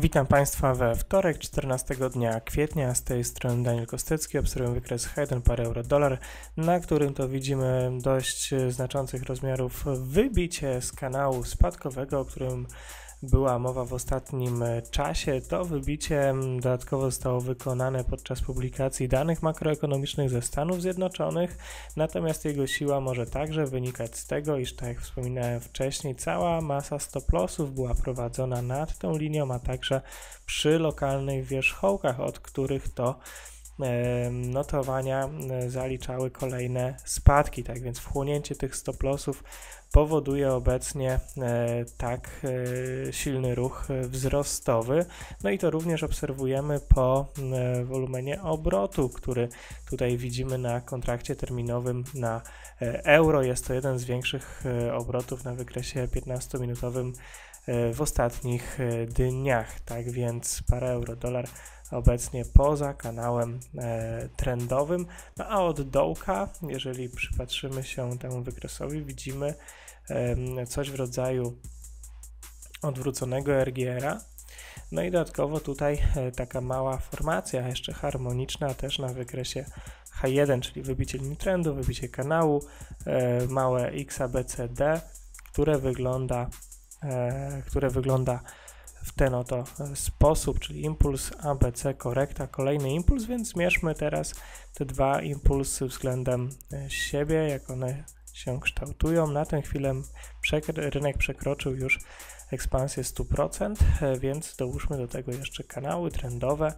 Witam Państwa we wtorek, 14 dnia kwietnia. Z tej strony Daniel Kostecki. Obserwuję wykres Hayden par euro-dolar, na którym to widzimy dość znaczących rozmiarów wybicie z kanału spadkowego, o którym była mowa w ostatnim czasie. To wybicie dodatkowo zostało wykonane podczas publikacji danych makroekonomicznych ze Stanów Zjednoczonych, natomiast jego siła może także wynikać z tego, iż tak jak wspominałem wcześniej, cała masa stop lossów była prowadzona nad tą linią, a także przy lokalnych wierzchołkach, od których to notowania zaliczały kolejne spadki, tak więc wchłonięcie tych stop lossów powoduje obecnie e, tak e, silny ruch wzrostowy. No i to również obserwujemy po e, wolumenie obrotu, który tutaj widzimy na kontrakcie terminowym na euro. Jest to jeden z większych obrotów na wykresie 15-minutowym w ostatnich dniach. Tak więc para euro dolar obecnie poza kanałem e, trendowym. No a od dołka, jeżeli przypatrzymy się temu wykresowi, widzimy e, coś w rodzaju odwróconego RGR-a. No i dodatkowo tutaj e, taka mała formacja, jeszcze harmoniczna, też na wykresie H1, czyli wybicie linii trendu, wybicie kanału, e, małe XABCD, które wygląda, e, które wygląda w ten oto sposób, czyli impuls ABC, korekta, kolejny impuls, więc zmierzmy teraz te dwa impulsy względem e, siebie, jak one się kształtują. Na tę chwilę rynek przekroczył już ekspansję 100%, e, więc dołóżmy do tego jeszcze kanały trendowe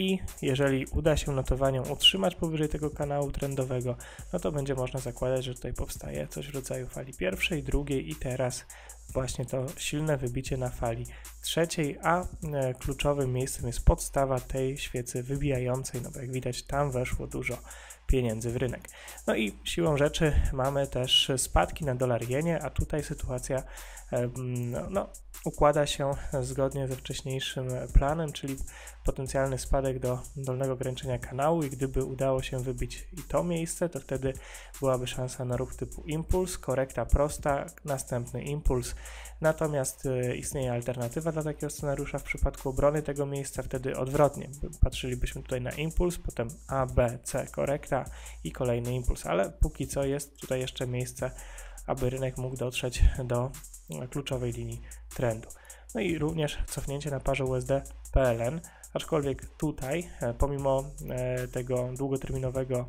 i jeżeli uda się notowaniom utrzymać powyżej tego kanału trendowego, no to będzie można zakładać, że tutaj powstaje coś w rodzaju fali pierwszej, drugiej i teraz właśnie to silne wybicie na fali trzeciej, a e, kluczowym miejscem jest podstawa tej świecy wybijającej, no bo jak widać tam weszło dużo pieniędzy w rynek. No i siłą rzeczy mamy też spadki na dolar jenie, a tutaj sytuacja no, no, układa się zgodnie ze wcześniejszym planem, czyli potencjalny spadek do dolnego ograniczenia kanału i gdyby udało się wybić i to miejsce, to wtedy byłaby szansa na ruch typu impuls, korekta prosta, następny impuls. Natomiast e, istnieje alternatywa dla takiego scenariusza w przypadku obrony tego miejsca, wtedy odwrotnie. Patrzylibyśmy tutaj na impuls, potem A, B, C, korekta i kolejny impuls, ale póki co jest tutaj jeszcze miejsce, aby rynek mógł dotrzeć do kluczowej linii trendu. No i również cofnięcie na parze USD-PLN, aczkolwiek tutaj, e, pomimo e, tego długoterminowego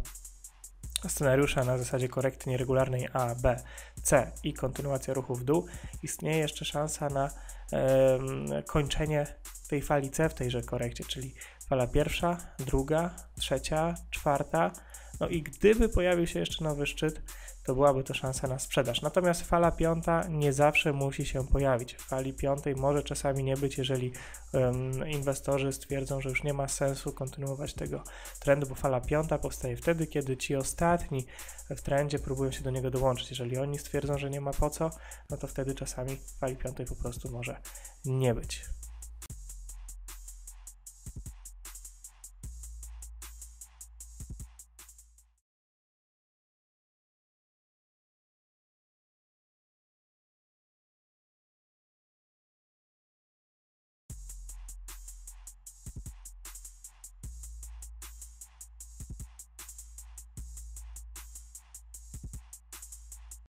scenariusza na zasadzie korekty nieregularnej A, B, C i kontynuacja ruchu w dół, istnieje jeszcze szansa na e, kończenie tej fali C w tejże korekcie, czyli fala pierwsza, druga, trzecia, czwarta. No i gdyby pojawił się jeszcze nowy szczyt, to byłaby to szansa na sprzedaż. Natomiast fala piąta nie zawsze musi się pojawić. Fali piątej może czasami nie być, jeżeli um, inwestorzy stwierdzą, że już nie ma sensu kontynuować tego trendu, bo fala piąta powstaje wtedy, kiedy ci ostatni w trendzie próbują się do niego dołączyć. Jeżeli oni stwierdzą, że nie ma po co, no to wtedy czasami fali piątej po prostu może nie być.